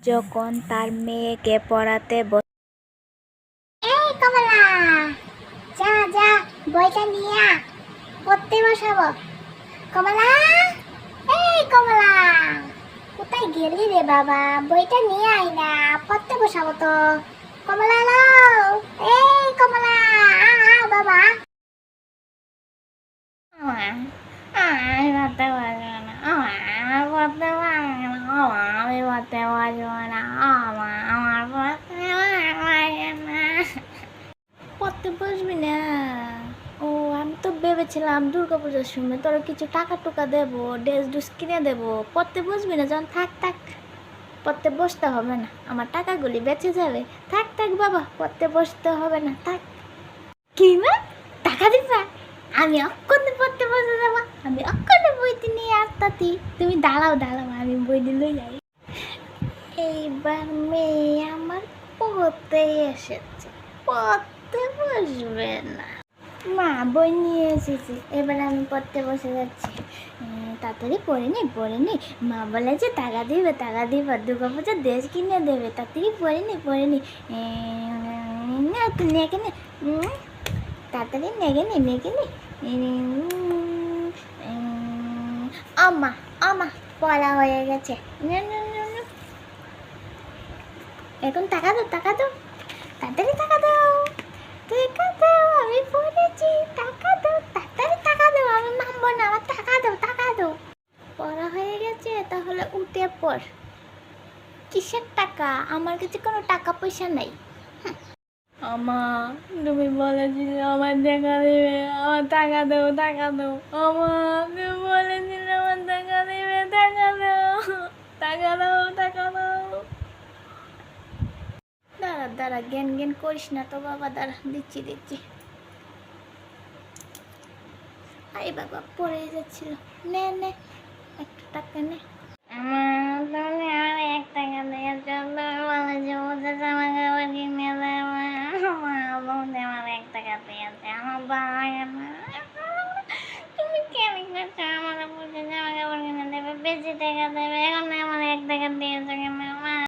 যখন তার মেয়েকে পড়াতে এই কমলা, যা যা, বইটা নিয়ে পড়তে বসাবো। কমলা, এই কমলা, কোথায় গেলি রে বাবা? বইটা নিয়ে আই না, পড়তে বসাবো তো। কমলা, লো, এই কমলা, আ বাবা। পড়তে পারব না পড়তে পারব আমি পড়তে পারব না আমার পড়তে না বসবি না ও, আমি তো ভেবেছিলাম দুর্গা পুজোর সময় তোর কিছু টাকা টুকা ড্রেস কিনে দেবো। পড়তে বসবি না যখন থাক থাক। পড়তে বসতে হবে না, আমার টাকাগুলি বেঁচে যাবে। থাক থাক, বাবা, পড়তে বসতে হবে না, থাক। কি মা? টাকা দিবা? আমি অক্ষণে পড়তে বসে যাব, আমি অক্ষণে আসতাতি তুমি দাঁড়াও দাঁড়াও, আমি বই দিলে যাই। এইবার মেয়ে আমার পড়তে এসেছে, পড়তে বসবে না। মা, বই নিয়ে এসেছি, এবার আমি পড়তে বসে যাচ্ছি। তাড়াতাড়ি পড়ে নি পড়ে নি। মা বলে যে, টাকা দিবে টাকা দিবে, দুর্গা পুজোর দেশ কিনে দেবে। তাড়াতাড়ি পড়ে নি পড়ে নি। না নেকে নে তাড়াতাড়ি নেগে নি নেগে নি আমা আমা পড়া হয়ে গেছে। এখন টাকা দাও টাকা দাও। তাড়াতাড়ি টাকা দাও। আমি পড়েছি টাকা দাও, তাড়াতাড়ি টাকা দাও, আমি না, আমার টাকা দাও টাকা দাও। পড়া হয়ে গেছে, তাহলে উঠে পড়। কিসের টাকা? আমার কাছে কোনো টাকা পয়সা নেই। আমা তুমি বলেছিলে আমার টাকা দেবে আমার টাকা দেবো টাকা আমা তুমি বলেছিলে আমার টাকা দেবে টাকা দাও। টাকা দাও টাকা দাও। দাঁড়া দাঁড়া জ্ঞান জ্ঞান করিস না তো বাবা দাঁড়া দিচ্ছি দিচ্ছি। আরে বাবা পড়ে যাচ্ছিল। নে নে একটা টাকা নে। আমার তাহলে আর এক টাকা দিয়ে চল বলে যে ওদের জামা কাপড় কিনে দেবে আমার বলতে আমার এক টাকা পেয়েছে আমার বাবা তুমি কেন করছ আমার বুঝে জামা কাপড় কিনে দেবে বেশি টাকা দেবে এখন আমার এক টাকা দিয়েছ কেন